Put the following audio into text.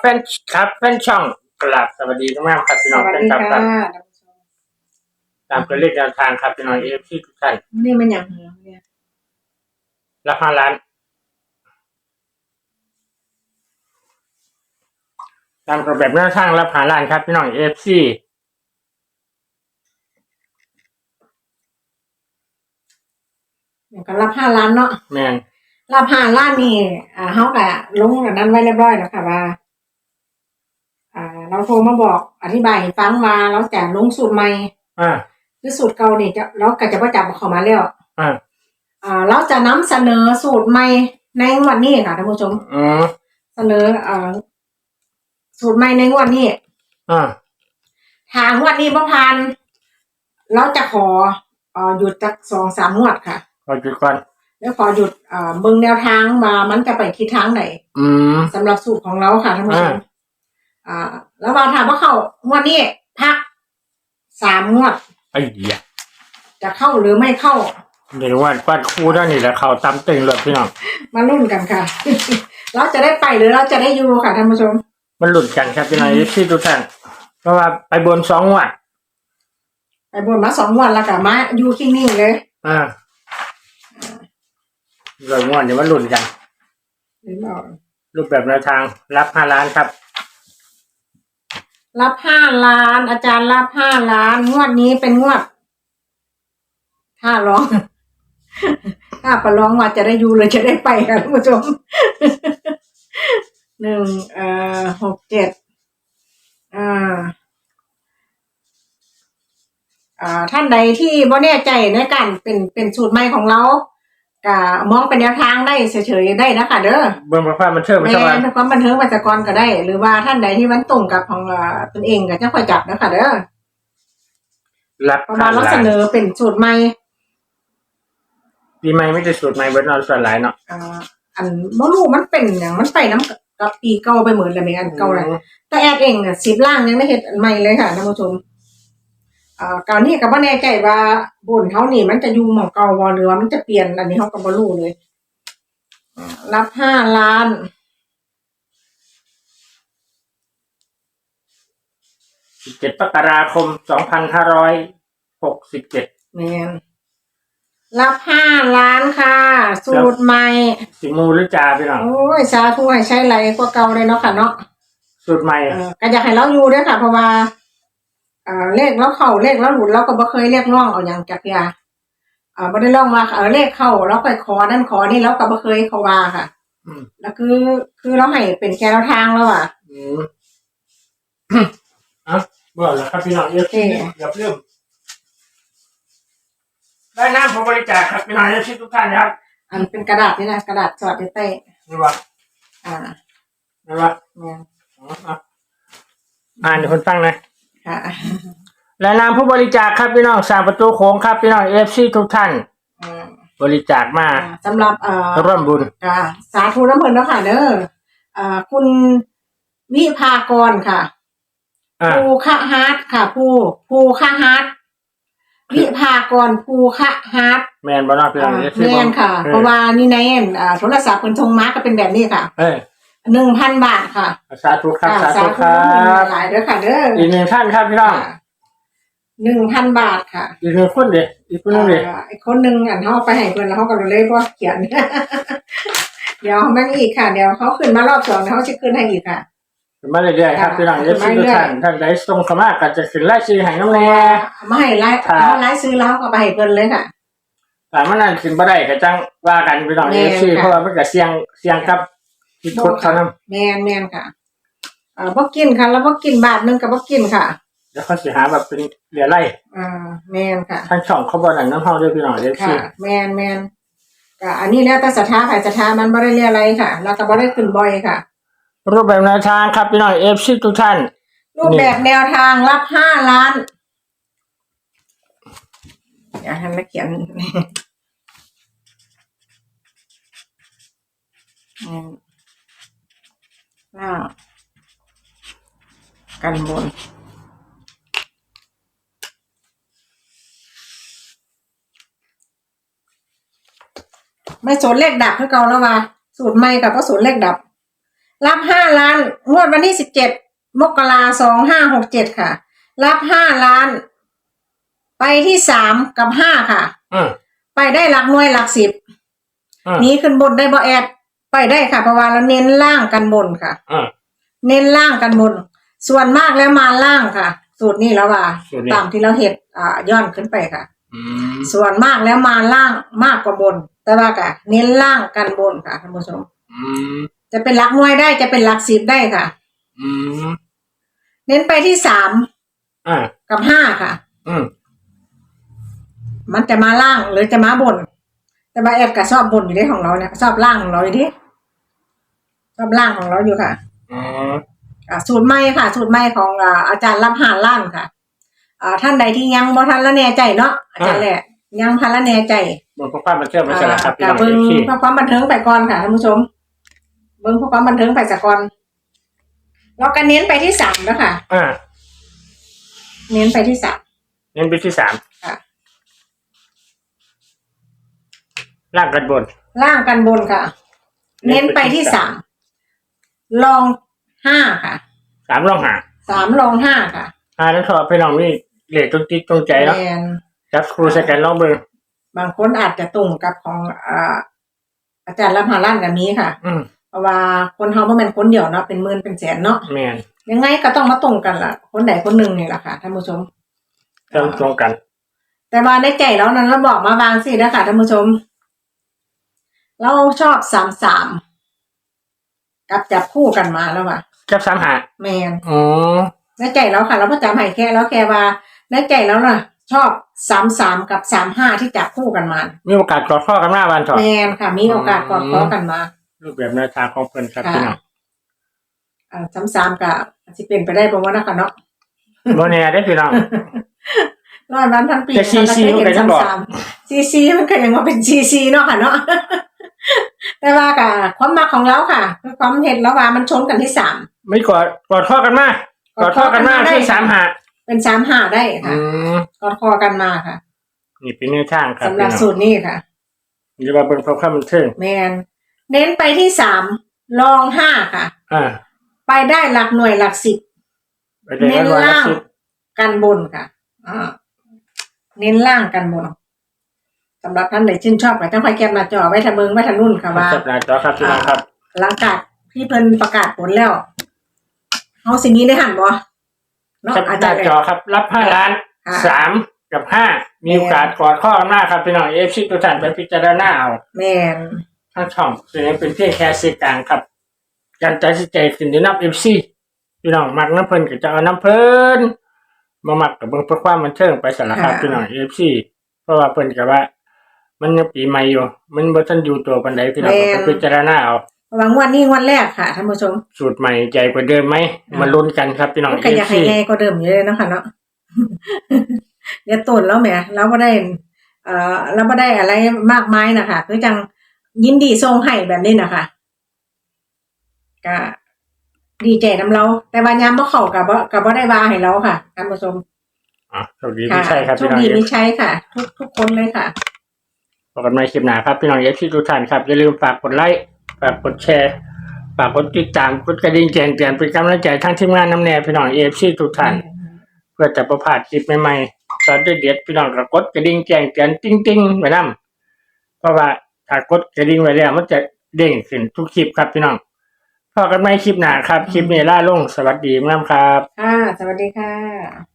แฟนครับแฟนช่องกลับสวัสดีทุกท่านครับพี่สน้องวัสแฟนดีคลับคค่ะรับตามตัวเลขแนวทางครับพี่น้องเอฟซีทุกท่านนี่มันอย่างเหรอเนี่ยรับห้าล้านตามตัวแบบแนวทางรับหาล้านครับพี่น้องเอฟซีอย่างกับรับห้าล้านเนาะแมนรับห้าล้านนี่อ่าเขากะลงกับนั้นไว้เรียบร้อยแล้วค่ะว่าอ่า เราโทรมาบอกอธิบายให้ฟังว่าเราจะลงสูตรใหม่อ่าคือสูตรเก่านี่จะเราก็จะประจับเข้ามาแล้วอ่าอ่าเราจะนำเสนอสูตรใหม่ในงวันนี้ค่ะท่านผู้ชมอืมเสนออ่าสูตรใหม่ในงวันนี้อ่าทางงวันนี้ประพันธ์เราจะขอเอ่อหยุดจากสองสามงวดค่ะขอจุดก่อนแล้วขอหยุดเอ่อเบิ่งแนวทางมามันจะไปทิศทางไหนอืมสำหรับสูตรของเราค่ะท่านผู้ชม อ่าอ่า แล้วมาถามว่าเข้างวดนี้พักสามงวดไอ้เหี้ยจะเข้าหรือไม่เข้า เดี๋ยววันวัดครูเท่านี้แหละเขาตำตึงเลยพี่น้อง มาลุ้นกันค่ะ เราจะได้ไปหรือเราจะได้อยู่ค่ะท่านผู้ชม มันหลุดกันครับพี่น้องเอฟซีทุกท่านเพราะว่าไปบนสองงวันไปบนมาสองงวดแล้วกับมาอยู่ที่นิ่งเลย อ่าเลยงวดเดี๋ยวมันหลุดกัน หรือเปล่า รูปแบบแนวทางรับห้าล้านครับ รับห้าล้าน อาจารย์รับห้าล้าน งวดนี้เป็นงวดถ้าร้อง ถ้าประร้องว่าจะได้อยู่หรือจะได้ไปค่ะท่านผู้ชมหนึ่งเอ่อหกเจ็ดอ่าอ่าท่านใดที่บ่แน่ใจในการเป็นเป็นสูตรใหม่ของเรา ก็มองเป็นแนวทางได้เฉยๆได้นะคะเด้อเบื้องประมันเทิงไม่แม่ใช่ว่านความบันเทิงปัจจกรก็ได้ หรือว่าท่านใดที่มันตรงกับของเอ่อตนเองก็จะค่อยจับนะคะเด้อรับประห้ามาณเราล้าเสนนอเป็นสูตรใหม่ปีใหม่ไม่ได้สูตรใหม่เบิร์นอนส่วนหลายเนาะอ่าอันบ่รู้มันเป็นอย่างมันไปน้ำกับปีเก่าไปเหมือนเลยไหมอันเก่าเลยแต่แอดเองอะสิบล่างยังไม่เห็นอันใหม่เลยค่ะท่านผู้ชม อ่าการนี้ก็บ่แน่ใจว่าบนเขานี่ มันจะอยู่หม่องเก่าบ่หรือว่ามันจะเปลี่ยนอันนี้เขาก็บ่รู้เลยอ่ารับห้าล้านสิบเจ็ดมกราคมสองพันห้าร้อยหกสิบเจ็ดแมนรับห้าล้านค่ะ สูตรใหม่ สิมูหรือจ่าพี่น้องโอ้ยสาธุให้ใช้ไรกว่าเก่าเลยเนาะค่ะเนาะสูตรใหม่เออก็อยากให้เราอยู่ด้วยค่ะเพราะว่าเอ่อเลขแล้วเข้าเลขแล้วหลุดเราก็บ่เคยเรียกร้องเอาอย่างจากยาอ่าบ่ได้ร้องว่าเออเลขเข้าแล้วไปขอนั่นขอนี่แล้วก็บ่เคยเขาว่าค่ะอืมแล้วคือ คือเราให้เป็นแค่แนวทางแล้วอะอืมอะเบื่อแล้วครับพี่น้องเอฟซีโอเคอย่าเพิ่มได้น้ำผมบริจาคครับพี่น้องเอฟซีทุกท่านครับ อันเป็นกระดาษนี่นะกระดาษสอดเต้นี่วะๆอ่านี่วะแม่นอ๋ออะอ่านเดี๋ยวคนฟังนะ ค่ะและนามผู้บริจาคครับพี่น้องสามประตูโค้งครับพี่น้องเอฟซีทุกท่าน อืมบริจาคมาอ่าสำหรับเอ่อ ร่วมบุญ ค่ะสาธุน้ำเพลินแล้วค่ะเด้ออ่าคุณวิภากรค่ะอ่า ภูคะฮาร์ดค่ะภูภูคะฮาร์ดวิภากรภูคะฮาร์ดแมนบอนอพี่น้องอ่าเอฟซีแม่นค่ะ เพราะว่านี่ในอ่าโทรศัพท์เป็นทงมาก็เป็นแบบนี้ค่ะ เอ้ย หนึ่งพันบาทค่ะสาธุครับค่ะสาธุครัน้ำเพลินบหลายเด้อค่ะเด้ออีกหนึ่งท่านครับพี่น้องหนึ่งพันบาทค่ะ อีกหนึ่งคนเดียวอีกคนหนึงเดียวอ่าอีกคนหนึ่งอันเขาเอาไปให้เพื่อนแล้วเขาก็เลยว่าเขียน เดี๋ยวแม่งอีกค่ะ เดี๋ยวเขาขึ้นมารอบสองแล้วเขาจะขึ้นให้อีกค่ะมาเรื่อยๆครับพี่น้องเอฟซีทุกท่านท่านใดส่งเข้ามาก็จะขึ้นไล่ชื่อให้น้ำแน่ไม่ให้ไล่ครับเขาไล่ซื้อแล้วก็ไปให้เพิ่นเลยค่ะแต่มันนั่นขึ้นบ่ได้ก็จังว่ากันพี่น้องแม่เอนฟซีค่ะเพราะว่ามันก็เสี่ยงเสี่ยงกับ ที่กดเขานำแมนแมนค่ะเอ่าบ่กินค่ะ แล้วบ่กินบาทหนึงกับบ่กินค่ะเดี๋ยวเขาสิหาแบบเป็นเหลือไล่อ่าแมนค่ะทางช่องเขาบ่นั่นน้ำเฮาด้วยพี่น้องเอฟซีค่ะแมนแมนก็อันนี้แล้วแต่ศรัทธาใครศรัทธามันบ่ได้เรียอะไรค่ะ แล้วก็บ่ได้ขึ้นบ่อยค่ะ รูปแบบแนวทางครับพี่น้องเอฟซีทุกท่าน รูปแบบแนวทางรับห้าล้านเดี๋ยวให้มาเขียนอืม ล่าง กันบน ไม่สนเลขดับคือเก่าแล้วว่า สูตรใหม่กับก็สูตรเลขดับ รับห้าล้าน งวดวันที่สิบเจ็ดมกราสองห้าหกเจ็ดค่ะ รับห้าล้าน ไปที่สามกับห้าค่ะอืมไปได้หลักหน่วยหลักสิบอืมหนี้ขึ้นบนได้บ่แอด ไปได้ค่ะเพราะว่าเราเน้นล่างกันบนค่ะอืมเน้นล่างกันบน ส่วนมากแล้วมาล่างค่ะ สูตรนี้แล้วว่าสูตรนี้ ตามที่เราเห็ดอ่าย่อนขึ้นไปค่ะ อืมส่วนมากแล้วมาล่างมากกว่าบน แต่ว่ากะเน้นล่างกันบนค่ะท่านผู้ชม อืมจะเป็นหลักหน่วยได้จะเป็นหลักสิบได้ค่ะ อืมเน้นไปที่สามอ่ากับห้าค่ะ อืมมันจะมาล่างหรือจะมาบน แต่ว่าแอดก็ชอบบนอยู่ที่ของเราเนี่ยชอบล่างของเราอยู่ที่ชอบล่างของเราอยู่ค่ะอืมอ่าสูตรใหม่ค่ะ สูตรใหม่ของอ่าอาจารย์รับหาล้านค่ะ อ่าท่านใดที่ยังบ่ทันละแน่ใจเนาะอาจารย์แหละยังพันละแน่ใจบนข้อความมันเชื่อมไปสลับครับพี่อ่าน้องเบิ้งที่เพื่อความบันเทิงไปก่อนค่ะท่านผู้ชม เบิ้งเพื่อความบันเทิงไปสักก่อนเราก็เน้นไปที่สามแล้วค่ะอ่าเน้นไปที่สามเน้นไปที่สามค่ะ ล่างกันบน ล่างกันบนค่ะ เน้นไปที่สามลองห้าค่ะสามลองหาสามลองห้าค่ะอ่าแล้วชอบพี่น้องนี่เหล็กตรงติดตรงใจเนาะแมนจับครูสแกนลองเบิ้งบางคนอาจจะตรงกับของอ่าอาจารย์รับหาล้านกับนี้ค่ะ อืมเพราะว่าคนเฮาบ่แม่นคนเดียวเนาะเป็นหมื่นเป็นแสนเนาะแมนยังไงก็ต้องมาตรงกันล่ะ คนใดคนหนึ่งนี่แหละค่ะท่านผู้ชม ต้องตรงกัน แต่ว่าในใจเรานั้นเราบอกมาบางสินะคะท่านผู้ชม เราชอบสามสามกับจับคู่กันมาแล้วว่ะจับสามหาแมนอ๋อในใจเราค่ะ เราประจำให้แค่แล้วแค่ว่าในใจเราน่ะ ชอบสามสามกับสามห้าที่จับคู่กันมา มีโอกาสกอดข้อกันหน้าวันถอดแมนค่ะ มีโอกาสกอดคอกันมา รูปแบบแนวทางของเพิ่นครับพี่น้องอ่าสามสามกับสิเป็นไปได้บ่ว่านะคะเนาะโมเน่ได้อพี่น้องร้อยวันพันปีแต่ CC มันก็ยังบอกซีซีมันก็ยังว่าเป็นซีซีเนาะค่ะเนาะ แต่ว่ากับความมักของเราค่ะคือความเห็นแล้วว่ามันชนกันที่สามไม่ไม่กอดกอดข้อกันมากกอดข้อกันมากที่สามหาเป็นสามห้าได้อืค่ะมกอดคอกันมาค่ะ นี่เป็นแนวทางครับสำหพี่รับน้องสูตรนี้ค่ะหรือว่าเบิ่งเพราะความบันเทิงแมนเน้นไปที่สามลองห้าค่ะ อ่า ไปได้หลักหน่วยหลักสิบไปเลยเน้นร้อยละล่างสิบกันบนค่ะอ่าเน้นล่างกันบน สำหรับท่านไหนชื่นชอบก็ต้องคอยแคปหน้าจอไว้ทะเบิงไว้ทะนุ่นค่ะว่า จับหน้าจอครับพี่น้องครับ หลังจากที่เพิ่นประกาศผลแล้วเอาสิ่งนี้ได้หันบ่เนาะจับอาหจาน้ารย์ จอครับ รับห้าล้านค่ะ สามกับห้ามีโอกาสกอดข้อกันมากครับพี่น้องเอฟซีตัวท่านไปพิจารณาเอา แม่นทั้งช่องซึ่งเป็นเพียงแค่สื่อกลางครับการตัดสินใจขึ้นอยู่นับเอฟซีพี่น้องมักน้ำเพลินก็จะเอาน้ำเพลินมามักกับเบิ่งเพื่อความบันเทิงไปสารครับพี่น้องเอฟซีเพราะว่าเพิ่นก็ว่า มันยังปีใหม่อยู่ มันบ่ทันอยู่ตัวปานใดพี่น้องก็ไปพิจารณาเอาระวังวันนี้วันแรกค่ะท่านผู้ชม สูตรใหม่ใจกว่าเดิมไหมมาลุ้นกันครับพี่น้อง มันเอก็อยากฟให้ซีแน่ก็เดิมอยู่เลยเนาะค่ะเนาะ เดี๋ยวต้นแล้วแหมเราบ่ได้ เอ่อเราบ่ได้อะไรมากมายนะคะคือจังยินดีส่งให้แบบนี้นะคะก็ดีใจนํเรา แต่ว่ายามบ่เข้ากับบ่กับบ่ได้ว่าให้เราค่ะท่านผู้ชมอะโชคดีไม่ใช่ครับโชพี่คน้อง ดีเอมีฟใช้ค่ะ ทุกทุกคนเลยค่ะ พบกันใหม่คลิปหน้าครับพี่น้องเอฟซีทุกท่านครับอย่าลืมฝากกดไลค์ฝากกดแชร์ฝากกดติดตามกดกระดิ่งแจ้งเตือนเป็นกำลังใจทั้งทีมงานน้ำแน่พี่น้องเอฟซีทุกท่านเพื่อจะประพาดคลิปใหม่ๆตอนเด็ดๆพี่น้องก็กดกระดิ่งแจ้งเตือนติ้งๆไว้นํเพราะว่าถ้ากดกระดิ่งไว้แล้วมันจะเด้งขึ้นทุกคลิปครับพี่น้องพบกันใหม่คลิปหน้าครับ คลิปนี้ล่าลงสวัสดีมากครับ ค่ะ สวัสดีค่ะ